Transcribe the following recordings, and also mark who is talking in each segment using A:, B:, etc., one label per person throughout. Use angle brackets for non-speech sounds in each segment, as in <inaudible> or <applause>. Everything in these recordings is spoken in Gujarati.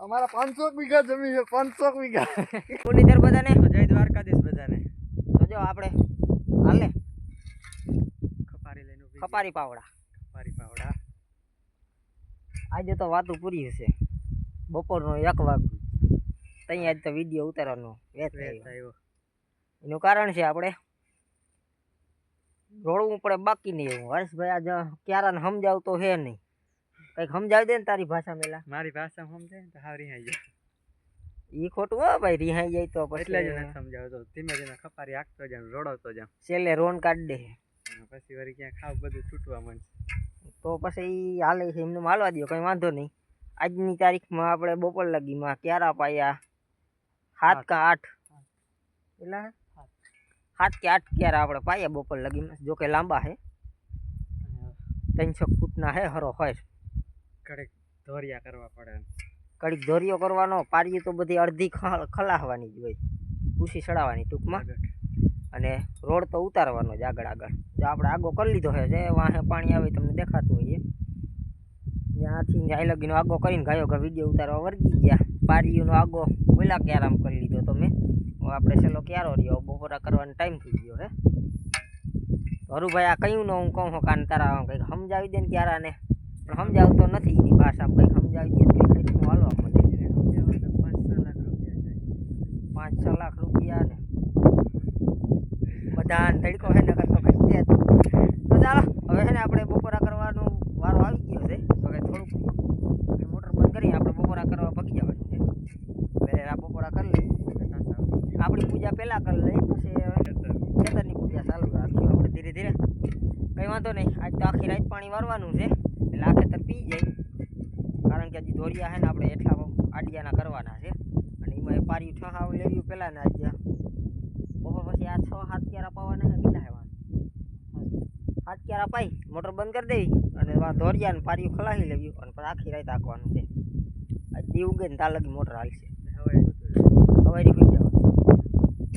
A: અમારા પાંચસો વીઘા જમીન છે પાંચસો વીઘા.
B: મુરલીધર બધાને.
A: જય દ્વારકાધીશ બધાને.
B: તો જો આપણે હાલે
A: ખપારી લઈને
B: ખપારી પાવડા.
A: ખપારી પાવડા.
B: આજે તો વાતો પૂરી હશે. બપોરનો એક વાગ ત્યાં આજ તો વીડિયો ઉતારવાનો વેત
A: વેત આવ્યો.
B: એનું કારણ છે આપણે રોડવું પડે બાકી નહીં એવું. હર્ષભાઈ આજે ક્યારાને સમજાવતો હે નહીં. કંઈક સમજાવી દે ને તારી ભાષા મેલા.
A: મારી ભાષા સમજાય ને તો હારી રિહાઈ જાય.
B: ઈ ખોટું હો ભાઈ રિહાઈ જાય તો
A: એટલે જ
B: પછી
A: નથી સમજાવતો. ધીમે ધીમે ખપારી આખતો જામ રોડવતો જામ
B: છેલ્લે રોન કાઢ દે.
A: પછી વળી ક્યાં ખાવ બધું છૂટવા માંડશે.
B: તો પછી ઈ હાલે છે એમને માલવા દો કંઈ વાંધો નહીં. આજની તારીખમાં આપણે બપોર લગીમાં ક્યારા પાયા? સાત કે આઠ? એટલે? સાત કે આઠ ક્યારે આપણે પાયા બપોર લગીમાં? જો કે લાંબા હે. ત્રણસો ફૂટના હે હરો હોય.
A: કડક ધોરિયા કરવા પડે
B: કડીક ધોરિયો કરવાનો પારિયું તો બધી અડધી ખલાહવાની જ હોય. ઉછી ચડાવવાની ટૂંકમાં. અને રોડ તો ઉતારવાનો જ આગળ આગળ. જો આપણે આગો કરી લીધો છે જે વાહે પાણી આવે તમને દેખાતું હોય એ ત્યાંથી જાય લગીનો આગો કરીને ગાયો કે વીડિયો ઉતારવા વર્ગી ગયા. પારીઓનો આગો ઓલા ક્યારામ કરી લીધો તો મેં આપણે છેલ્લો ક્યારો રહ્યો? બપોરા કરવાનો ટાઈમ થઈ ગયો હે. હરુભાઈ આ કયું ન હું કહું કાન તારા કંઈક સમજાવી દે ને ક્યારાને? પણ સમજાવતો નથી એની ભાષા. કંઈક સમજાવી દે ને કંઈક હાલવા માટે
A: પાંચ છ લાખ રૂપિયા
B: ને. બધાને તડકો હે, નકર તો કઈ દે તો ચાલો, હવે છે ને આપણે બપોરા કરવાનો વારો આવી ગયો છે. તો કે થોડુંક મોટર બંધ કરી આપણે બપોરા કરવા પગી જવાનું છે. પહેલાં બપોરા કરી લઈ આપણી પૂજા પહેલાં કરી લઈ પછી હવે ખેતરની પૂજા ચાલુ રાખીએ આપણે ધીરે ધીરે કંઈ વાંધો નહીં, આજ તો આખી રાત પાણી વારવાનું છે. એટલે આ ખેતર પી જાય. કારણ કે હજી ધોરિયા છે ને આપણે એટલા આડિયાના કરવાના છે. અને એમાં એ પારી હાવ લેવી પહેલાં ને આજે બપોર પછી આ છ સાત ક્યારા પાવાના છે કેટલા હેવા સાત ક્યારા પાઈ મોટર બંધ કરી દેવી. અને દોરિયા ને પારી ખલાવી લેવી. અને પછી આખી રાત આંકવાનું છે. આજ દી ઉગે ને તાલગી મોટર હાલશે.
A: હવે
B: સવારે હોઈ જવા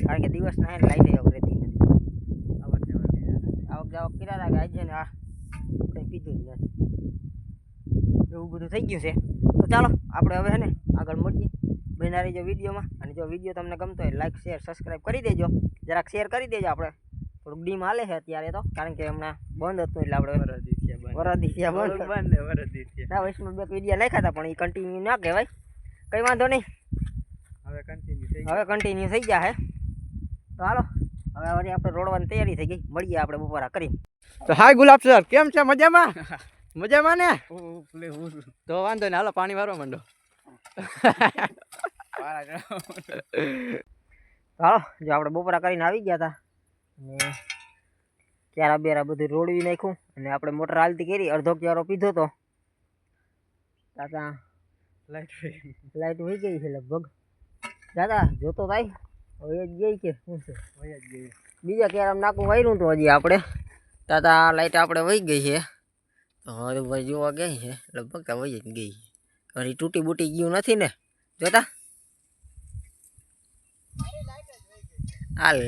B: કારણ કે દિવસના ના લાઈટ એવું રહેતી નથી.
A: આવક છે.
B: આવક જાવક કર્યા રાખે આજે ને આ કંઈ પીધું જ નથી એવું બધું થઈ ગયું છે. તો ચાલો આપણે હવે હે ને આગળ મળીએ બના રહીજો વિડીયોમાં. અને જો વીડિયો તમને ગમતો હોય લાઈક શેર સબસ્ક્રાઈબ કરી દેજો. જરાક શેર કરી દેજો આપણે. થોડુંક ડીમ હાલે છે અત્યારે તો કારણ કે હમણાં બંધ હતું એટલે આપણે
A: વરદી થયા બંધ.
B: વરદી થયા
A: ને
B: વૈષ્ણવ બે વીડિયો નાખ્યા હતા પણ એ કન્ટિન્યુ ના કહેવાય. કંઈ વાંધો નહીં.
A: હવે કન્ટિન્યુ થઈ
B: હવે કન્ટિન્યુ થઈ ગયા હે તો હાલો હવે વળી આપણે રોડવાની તૈયારી થઈ ગઈ. મળીએ આપણે બપોરા કરી
A: તો હાય ગુલાબ સર કેમ છે? મજામાં? <laughs> મજામાં ને? તો વાંધો ને હાલો પાણી વારવા માંડો. <laughs>
B: હાલો જો આપણે બપોરા કરીને આવી ગયા હતા ને ક્યારા બેરા બધું રોડવી નાખ્યું અને આપણે મોટર હાલતી કરી અડધો ક્યારો પીધો તો. દાદા
A: લાઈટ
B: લાઈટ વહી ગઈ છે લગભગ. દાદા જોતો થાય હવે જ ગઈ કે શું છે? બીજા ક્યારામ નાખું વાયરું તો હજી આપણે. દાદા લાઈટ આપણે વહી ગઈ છે. તો હવે ભાઈ જોવા ગઈ છે. લગભગ તો વહી જ ગઈ છે. હજી તૂટી બૂટી ગયું નથી ને. જોતા? હાલ.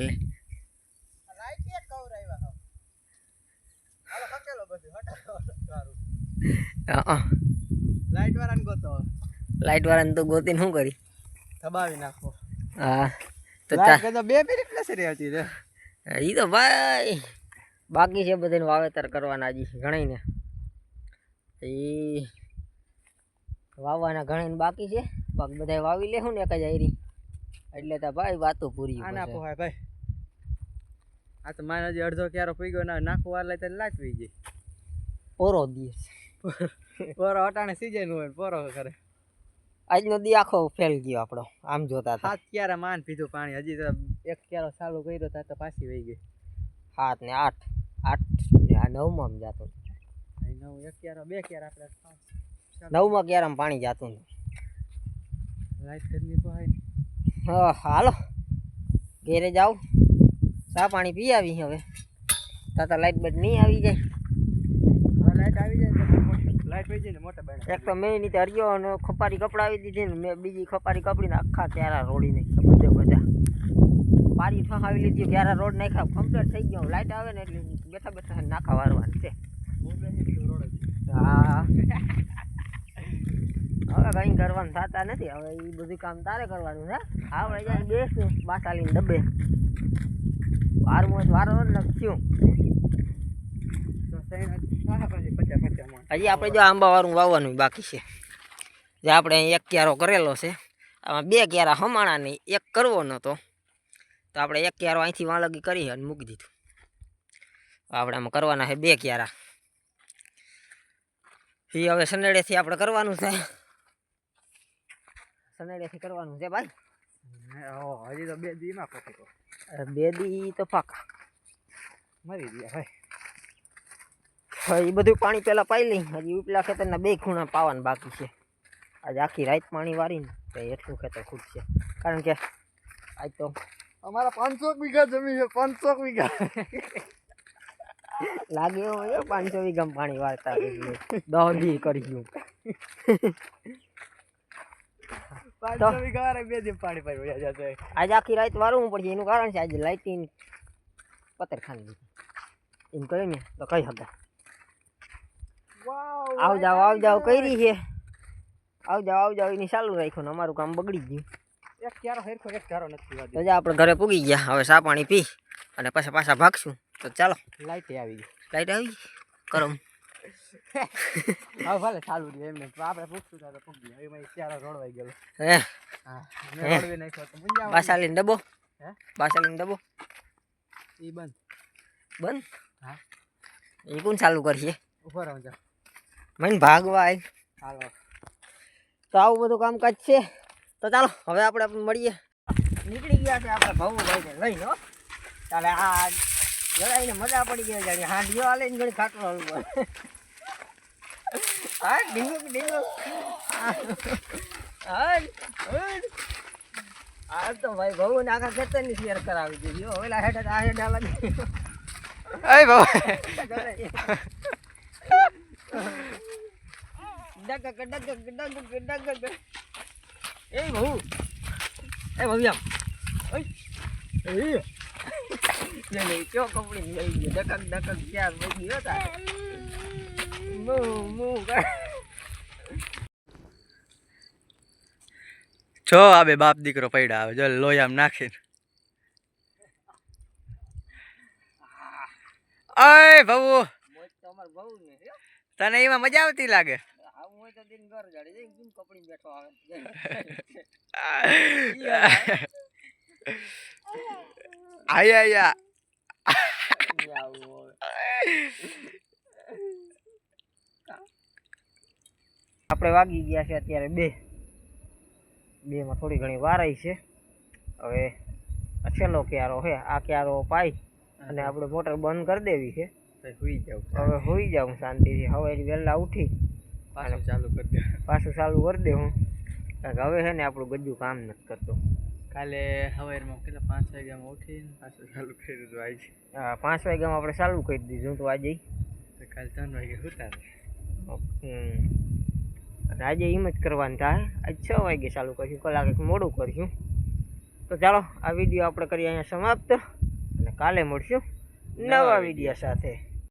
A: લાઈટ વાળાને ગોતો
B: લાઈટ વાળાને તો ગોતીને શું કરી?
A: દબાવી નાખો.
B: હા. તો
A: બે મિનિટ નથી રહેતી રે.
B: એ તો ભાઈ. બાકી છે બધાને વાવેતર કરવાના હજી ઘણાઈને એ વાવવાના ઘણાઈને બાકી છે. પાક બધા વાવી લેવું ને એક જ આયરી એટલે તો ભાઈ વાતો પૂરી
A: આ ના પોહાય ભાઈ. આ તો મારે હજી અડધો ક્યારો પી ગયો નાખું વાર લઈ લાઈટ પી ગઈ.
B: પોરો દિવસ
A: પોરો અટાણે સીઝન હોય પોરો કરે.
B: આજનો દી આખો ફેલ ગયો આપણો. આમ જોતા હતા.
A: સાત ક્યારે માન પીધું પાણી. હજી તો એક ક્યારો ચાલુ કર્યો તો પાછી વહી ગઈ.
B: સાત ને આઠ. આઠ આ નવમાં જાતું
A: નવ એક ક્યારો બે ક્યાર આપણે
B: નવમાં ક્યારામાં પાણી જાતું
A: લાઈટ કરી
B: હા હાલો. ઘેરે જાઓ. ચા પાણી પી આવી હવે. તાતા લાઈટ બટ નહીં આવી જાય.
A: લાઈટ આવી જાય લાઈટ વહી જાય ને મોટા
B: એક તો મેં નીચે હરિયો અને ખપારી કપડાવી દીધી ને મેં બીજી ખપારી કપડીને આખા ક્યારા રોડી નાખી બધે બધા. પારી ઠહાવી લીધી ક્યારા રોડ નાખ્યા કમ્પ્લીટ થઈ ગયો. લાઇટ આવે ને એટલે બેઠા બેઠા નાખા વારવાનું છે.
A: હું.
B: હવે કઈ કરવાનું થતા નથી. હવે એ બધું કામ તારે કરવાનું છે. આપણે જાય બેસું બાસાલીને ડબ્બે વારો જ લખ્યું હજી આપણે જો આંબા વાળું વાવવાનું બાકી છે. જે આપણે એક ક્યારો કરેલો છે. આમાં બે ક્યારા હમાણા નહીં એક કરવો નહોતો તો આપણે એક ક્યારો અહીંથી વાંલગી કરી અને મૂકી દીધું. આપણે આમાં કરવાના છે બે ક્યારા. એ હવે સનેડેથી આપણે કરવાનું છે. સનેડેથી કરવાનું છે ભાઈ.
A: હજી તો બે દી માં
B: અરે બે દી તો પાકા.
A: મરી ગયા ભાઈ.
B: એ બધું પાણી પહેલાં પાઈ લઈ. હજી ઉપલા ખેતરના બે ખૂણા પાવાના બાકી છે. આજે આખી રાત પાણી વારીને તો એટલું ખેતર ખૂટશે. કારણ કે આજ તો
A: અમારા પાંચસો વીઘા જમીન છે પાંચસો વીઘા.
B: લાગે એવું છે પાંચસો વીઘામાં પાણી વાળતા રહીએ. કરી ગયું
A: પાંચસો વીઘા વાળા બે દી પાણી પાઈ જશે
B: આજે આખી રાત વારવું પડશે એનું કારણ છે આજે લાઇટિંગ પતર ખાલી દીધી એમ કહ્યું ને તો કઈ હતા આવ જાવ આવ જાવ કરી છે. આવ જાવ આવ જાવ એની ચાલુ રાખ્યું ને અમારું કામ બગડી ગયું.
A: એક ક્યારો હેરખો એક ક્યારો નથી
B: તો જા આપણે ઘરે પૂગી ગયા. હવે સા પાણી પી અને પછી પાછા ભાગશું. તો ચાલો.
A: લાઈટ આવી ગઈ.
B: લાઈટ આવી કરમ
A: હા ભલે ચાલુ રહે એમને તો આપણે પૂછશું હતા તો પૂગી એમાં ક્યારો રોડવાઈ ગયેલો.
B: હે?
A: હા રોડવી નાખ્યો તો મુંજા
B: બાસાલીન ડબ્બો
A: હે?
B: બાસાલીન દબો.
A: ઈ બંધ.
B: બંધ?
A: હા.
B: એ કોણ ચાલુ કરીએ
A: ઊભો રહો જા.
B: મને ભાગવા આય.
A: હાલો.
B: તો આવું બધું કામકાજ છે? તો ચાલો હવે આપણે આપણે મળીએ. નીકળી ગયા છે આપણે ભાઈ લઈને લો ચાલે આ જણાઈને મજા પડી ગઈ જાણી હાંડીઓ આલે ને ઘણી ખાટલો હલવો. હા ડીંગો ડીંગો હા તો ભાઈ બહુ ને આખા ખેતરની શેર કરાવી દીધી હવે હેઠ આ હેઠ લાગી
A: અય બાબા
B: ડગ ડગ ડગ ડગક. એ બહુ એ ભવ્યા ઓય એ લે લે ચો કપડી લઈ ગયો ડકક ડકક ક્યાં વહી ગયો તા મુ મુ
A: જો આ બે બાપ દીકરો પડ્યા આવે. જો લોયામ નાખીને. અય
B: બહુ
A: તને એમાં મજા આવતી લાગે?
B: હોય તો દિન ઘર જાડે. જઈ કેમ કપડી બેઠો આવે.
A: આયા આયા.
B: આપણે વાગી ગયા છે અત્યારે બે. બે માં થોડી ઘણી વારાઈ છે. હવે છેલ્લો ક્યારો છે. આ ક્યારો પાઈ અને આપણે મોટર બંધ કરી દેવી છે. હવે હોઈ જાઉં શાંતિથી. હવે વહેલા ઉઠી
A: પાછું ચાલુ કરી દે.
B: પાછું ચાલુ કરી દે હું. કારણ કે હવે છે ને આપણું બધું કામ નથી કરતો.
A: કાલે સવારમાં કેટલા? પાંચ વાગ્યામાં ઉઠીને પાછું ચાલુ કર્યું હતું આજે.
B: હા પાંચ વાગ્યામાં આપણે ચાલુ કરી દીધું તો આજે.
A: કાલે ત્રણ વાગે ઉતારે.
B: આજે એમ જ કરવાનું થાય. આજ છ વાગે ચાલુ કરીશું. કલાક એક મોડું કરીશું. તો ચાલો આ વીડિયો આપણે કરીએ અહીંયા સમાપ્ત. અને કાલે મળશું નવા વીડિયો સાથે.